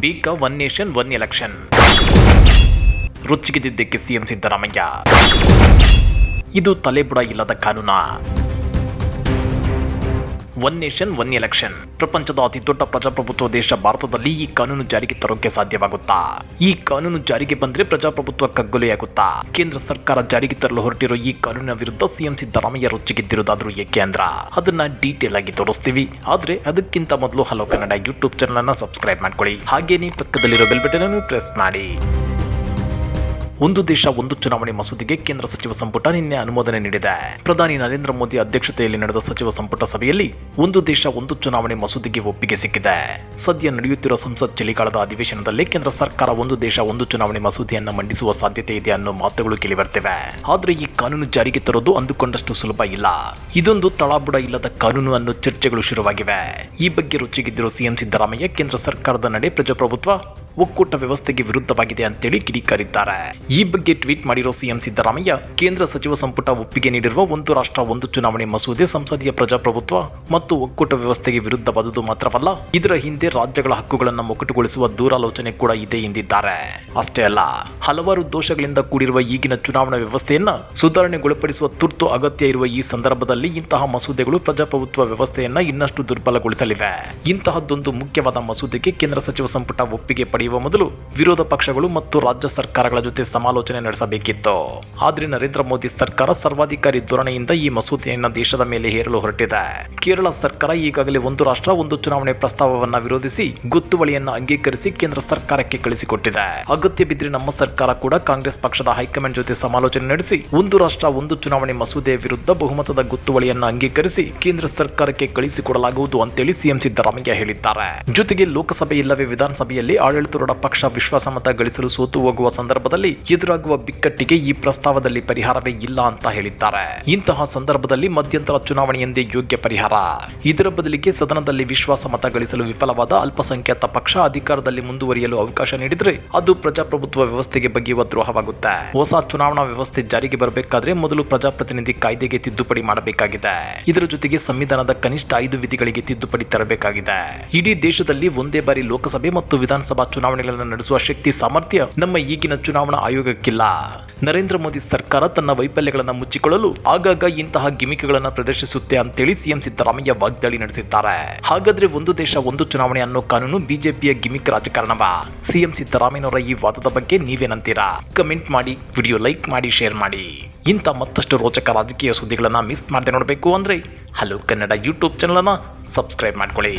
ಬೀಕ one nation one election. ರುಚಿಗೆದಿದ್ದಕ್ಕೆ CM Siddaramaiah. ಇದು ತಲೆಬುಡ ಇಲ್ಲದ ಕಾನೂನಾ. ಒನ್ ನೇಷನ್ ಒನ್ ಎಲೆಕ್ಷನ್ ಪ್ರಪಂಚದ ಅತಿ ದೊಡ್ಡ ಪ್ರಜಾಪ್ರಭುತ್ವ ದೇಶ ಭಾರತದಲ್ಲಿ ಈ ಕಾನೂನು ಜಾರಿಗೆ ತರೋಕೆ ಸಾಧ್ಯವಾಗುತ್ತಾ? ಈ ಕಾನೂನು ಜಾರಿಗೆ ಬಂದ್ರೆ ಪ್ರಜಾಪ್ರಭುತ್ವ ಕಗ್ಗೊಲೆಯಾಗುತ್ತಾ? ಕೇಂದ್ರ ಸರ್ಕಾರ ಜಾರಿಗೆ ತರಲು ಹೊರಟಿರೋ ಈ ಕಾನೂನಿನ ವಿರುದ್ಧ ಸಿಎಂ ಸಿದ್ದರಾಮಯ್ಯ ರೊಚ್ಚಿಗೆದ್ದಿರೋದಾದ್ರೂ ಏಕೆ ಅಂದ್ರ? ಅದನ್ನ ಡೀಟೇಲ್ ಆಗಿ ತೋರಿಸ್ತೀವಿ. ಆದ್ರೆ ಅದಕ್ಕಿಂತ ಮೊದಲು ಹಲೋ ಕನ್ನಡ ಯೂಟ್ಯೂಬ್ ಚಾನಲ್ ಅನ್ನ ಸಬ್ಸ್ಕ್ರೈಬ್ ಮಾಡ್ಕೊಳ್ಳಿ. ಹಾಗೇನೇ ಪಕ್ಕದಲ್ಲಿರೋ ಬೆಲ್ ಬಟನ್ ಅನ್ನು ಪ್ರೆಸ್ ಮಾಡಿ. ಒಂದು ದೇಶ, ಒಂದು ಚುನಾವಣೆ ಮಸೂದೆಗೆ ಕೇಂದ್ರ ಸಚಿವ ಸಂಪುಟ ನಿನ್ನೆ ಅನುಮೋದನೆ ನೀಡಿದೆ. ಪ್ರಧಾನಿ ನರೇಂದ್ರ ಮೋದಿ ಅಧ್ಯಕ್ಷತೆಯಲ್ಲಿ ನಡೆದ ಸಚಿವ ಸಂಪುಟ ಸಭೆಯಲ್ಲಿ ಒಂದು ದೇಶ, ಒಂದು ಚುನಾವಣೆ ಮಸೂದೆಗೆ ಒಪ್ಪಿಗೆ ಸಿಕ್ಕಿದೆ. ಸದ್ಯ ನಡೆಯುತ್ತಿರುವ ಸಂಸತ್ ಚಳಿಗಾಲದ ಅಧಿವೇಶನದಲ್ಲಿ ಕೇಂದ್ರ ಸರ್ಕಾರ ಒಂದು ದೇಶ, ಒಂದು ಚುನಾವಣೆ ಮಸೂದೆಯನ್ನು ಮಂಡಿಸುವ ಸಾಧ್ಯತೆ ಇದೆ ಅನ್ನೋ ಮಾತುಗಳು ಕೇಳಿಬರ್ತಿವೆ. ಆದರೆ ಈ ಕಾನೂನು ಜಾರಿಗೆ ತರೋದು ಅಂದುಕೊಂಡಷ್ಟು ಸುಲಭ ಇಲ್ಲ. ಇದೊಂದು ತಳಬುಡ ಇಲ್ಲದ ಕಾನೂನು ಅನ್ನೋ ಚರ್ಚೆಗಳು ಶುರುವಾಗಿವೆ. ಈ ಬಗ್ಗೆ ರುಚಿಗಿದ್ದಿರುವ ಸಿಎಂ ಸಿದ್ದರಾಮಯ್ಯ ಕೇಂದ್ರ ಸರ್ಕಾರದ ನಡೆ ಪ್ರಜಾಪ್ರಭುತ್ವ ಒಕ್ಕೂಟ ವ್ಯವಸ್ಥೆಗೆ ವಿರುದ್ಧವಾಗಿದೆ ಅಂತೇಳಿ ಕಿಡಿಕಾರಿದ್ದಾರೆ. ಈ ಬಗ್ಗೆ ಟ್ವೀಟ್ ಮಾಡಿರೋ ಸಿಎಂ ಸಿದ್ದರಾಮಯ್ಯ, ಕೇಂದ್ರ ಸಚಿವ ಸಂಪುಟ ಒಪ್ಪಿಗೆ ನೀಡಿರುವ ಒಂದು ರಾಷ್ಟ್ರ, ಒಂದು ಚುನಾವಣೆ ಮಸೂದೆ ಸಂಸದೀಯ ಪ್ರಜಾಪ್ರಭುತ್ವ ಮತ್ತು ಒಕ್ಕೂಟ ವ್ಯವಸ್ಥೆಗೆ ವಿರುದ್ಧವಾದುದು ಮಾತ್ರವಲ್ಲ, ಇದರ ಹಿಂದೆ ರಾಜ್ಯಗಳ ಹಕ್ಕುಗಳನ್ನು ಮೊಕಟುಗೊಳಿಸುವ ದೂರಾಲೋಚನೆ ಕೂಡ ಇದೆ ಎಂದಿದ್ದಾರೆ. ಅಷ್ಟೇ ಅಲ್ಲ, ಹಲವಾರು ದೋಷಗಳಿಂದ ಕೂಡಿರುವ ಈಗಿನ ಚುನಾವಣಾ ವ್ಯವಸ್ಥೆಯನ್ನ ಸುಧಾರಣೆಗೊಳಪಡಿಸುವ ತುರ್ತು ಅಗತ್ಯ ಇರುವ ಈ ಸಂದರ್ಭದಲ್ಲಿ ಇಂತಹ ಮಸೂದೆಗಳು ಪ್ರಜಾಪ್ರಭುತ್ವ ವ್ಯವಸ್ಥೆಯನ್ನ ಇನ್ನಷ್ಟು ದುರ್ಬಲಗೊಳಿಸಲಿವೆ. ಇಂತಹದ್ದೊಂದು ಮುಖ್ಯವಾದ ಮಸೂದೆಗೆ ಕೇಂದ್ರ ಸಚಿವ ಸಂಪುಟ ಒಪ್ಪಿಗೆ ಪಡೆಯುವ ಮೊದಲು ವಿರೋಧ ಪಕ್ಷಗಳು ಮತ್ತು ರಾಜ್ಯ ಸರ್ಕಾರಗಳ ಜೊತೆ ಸಮಾಲೋಚನೆ ನಡೆಸಬೇಕಿತ್ತು. ಆದ್ರೆ ನರೇಂದ್ರ ಮೋದಿ ಸರ್ಕಾರ ಸರ್ವಾಧಿಕಾರಿ ಧೋರಣೆಯಿಂದ ಈ ಮಸೂದೆಯನ್ನು ದೇಶದ ಮೇಲೆ ಹೇರಲು ಹೊರಟಿದೆ. ಕೇರಳ ಸರ್ಕಾರ ಈಗಾಗಲೇ ಒಂದು ರಾಷ್ಟ್ರ, ಒಂದು ಚುನಾವಣೆ ಪ್ರಸ್ತಾವವನ್ನ ವಿರೋಧಿಸಿ ಗೊತ್ತುವಳಿಯನ್ನು ಅಂಗೀಕರಿಸಿ ಕೇಂದ್ರ ಸರ್ಕಾರಕ್ಕೆ ಕಳಿಸಿಕೊಟ್ಟಿದೆ. ಅಗತ್ಯ ಬಿದ್ದರೆ ನಮ್ಮ ಸರ್ಕಾರ ಕೂಡ ಕಾಂಗ್ರೆಸ್ ಪಕ್ಷದ ಹೈಕಮಾಂಡ್ ಜೊತೆ ಸಮಾಲೋಚನೆ ನಡೆಸಿ ಒಂದು ರಾಷ್ಟ್ರ, ಒಂದು ಚುನಾವಣೆ ಮಸೂದೆಯ ವಿರುದ್ಧ ಬಹುಮತದ ಗೊತ್ತುವಳಿಯನ್ನು ಅಂಗೀಕರಿಸಿ ಕೇಂದ್ರ ಸರ್ಕಾರಕ್ಕೆ ಕಳಿಸಿಕೊಡಲಾಗುವುದು ಅಂತೇಳಿ ಸಿಎಂ ಸಿದ್ದರಾಮಯ್ಯ ಹೇಳಿದ್ದಾರೆ. ಜೊತೆಗೆ ಲೋಕಸಭೆ ಇಲ್ಲವೇ ವಿಧಾನಸಭೆಯಲ್ಲಿ ಆಡಳಿತಾರೂಢ ಪಕ್ಷ ವಿಶ್ವಾಸಮತ ಗಳಿಸಲು ಸೋತು ಹೋಗುವ ಸಂದರ್ಭದಲ್ಲಿ ಎದುರಾಗುವ ಬಿಕ್ಕಟ್ಟಿಗೆ ಈ ಪ್ರಸ್ತಾವದಲ್ಲಿ ಪರಿಹಾರವೇ ಇಲ್ಲ ಅಂತ ಹೇಳಿದ್ದಾರೆ. ಇಂತಹ ಸಂದರ್ಭದಲ್ಲಿ ಮಧ್ಯಂತರ ಚುನಾವಣೆಯೆಂದೇ ಯೋಗ್ಯ ಪರಿಹಾರ. ಇದರ ಬದಲಿಗೆ ಸದನದಲ್ಲಿ ವಿಶ್ವಾಸಮತ ಗಳಿಸಲು ವಿಫಲವಾದ ಅಲ್ಪಸಂಖ್ಯಾತ ಪಕ್ಷ ಅಧಿಕಾರದಲ್ಲಿ ಮುಂದುವರಿಯಲು ಅವಕಾಶ ನೀಡಿದ್ರೆ ಅದು ಪ್ರಜಾಪ್ರಭುತ್ವ ವ್ಯವಸ್ಥೆಗೆ ಬಗೆಯುವ ದ್ರೋಹವಾಗುತ್ತೆ. ಹೊಸ ಚುನಾವಣಾ ವ್ಯವಸ್ಥೆ ಜಾರಿಗೆ ಬರಬೇಕಾದ್ರೆ ಮೊದಲು ಪ್ರಜಾಪ್ರತಿನಿಧಿ ಕಾಯ್ದೆಗೆ ತಿದ್ದುಪಡಿ ಮಾಡಬೇಕಾಗಿದೆ. ಇದರ ಜೊತೆಗೆ ಸಂವಿಧಾನದ ಕನಿಷ್ಠ ಐದು ವಿಧಿಗಳಿಗೆ ತಿದ್ದುಪಡಿ ತರಬೇಕಾಗಿದೆ. ಇಡೀ ದೇಶದಲ್ಲಿ ಒಂದೇ ಬಾರಿ ಲೋಕಸಭೆ ಮತ್ತು ವಿಧಾನಸಭಾ ಚುನಾವಣೆಗಳನ್ನು ನಡೆಸುವ ಶಕ್ತಿ ಸಾಮರ್ಥ್ಯ ನಮ್ಮ ಈಗಿನ ಚುನಾವಣಾ ಆಯೋಗಕ್ಕಿಲ್ಲ. ನರೇಂದ್ರ ಮೋದಿ ಸರ್ಕಾರ ತನ್ನ ವೈಫಲ್ಯಗಳನ್ನು ಮುಚ್ಚಿಕೊಳ್ಳಲು ಆಗಾಗ ಇಂತಹ ಗಿಮಿಕ್ಗಳನ್ನು ಪ್ರದರ್ಶಿಸುತ್ತೆ ಅಂತೇಳಿ ಸಿಎಂ ಸಿದ್ದರಾಮಯ್ಯ ವಾಗ್ದಾಳಿ ನಡೆಸಿದ್ದಾರೆ. ಹಾಗಾದ್ರೆ ಒಂದು ದೇಶ ಒಂದು ಚುನಾವಣೆ ಅನ್ನೋ ಕಾನೂನು ಬಿಜೆಪಿಯ ಗಿಮಿಕ್ ರಾಜಕಾರಣವ? ಸಿಎಂ ಸಿದ್ದರಾಮಯ್ಯನವರ ಈ ವಾದದ ಬಗ್ಗೆ ನೀವೇನಂತೀರಾ? ಕಮೆಂಟ್ ಮಾಡಿ, ವಿಡಿಯೋ ಲೈಕ್ ಮಾಡಿ, ಶೇರ್ ಮಾಡಿ. ಇಂಥ ಮತ್ತಷ್ಟು ರೋಚಕ ರಾಜಕೀಯ ಸುದ್ದಿಗಳನ್ನು ಮಿಸ್ ಮಾಡದೆ ನೋಡಬೇಕು ಅಂದ್ರೆ ಹಲೋ ಕನ್ನಡ ಯೂಟ್ಯೂಬ್ ಚಾನಲನ್ನು ಸಬ್ಸ್ಕ್ರೈಬ್ ಮಾಡ್ಕೊಳ್ಳಿ.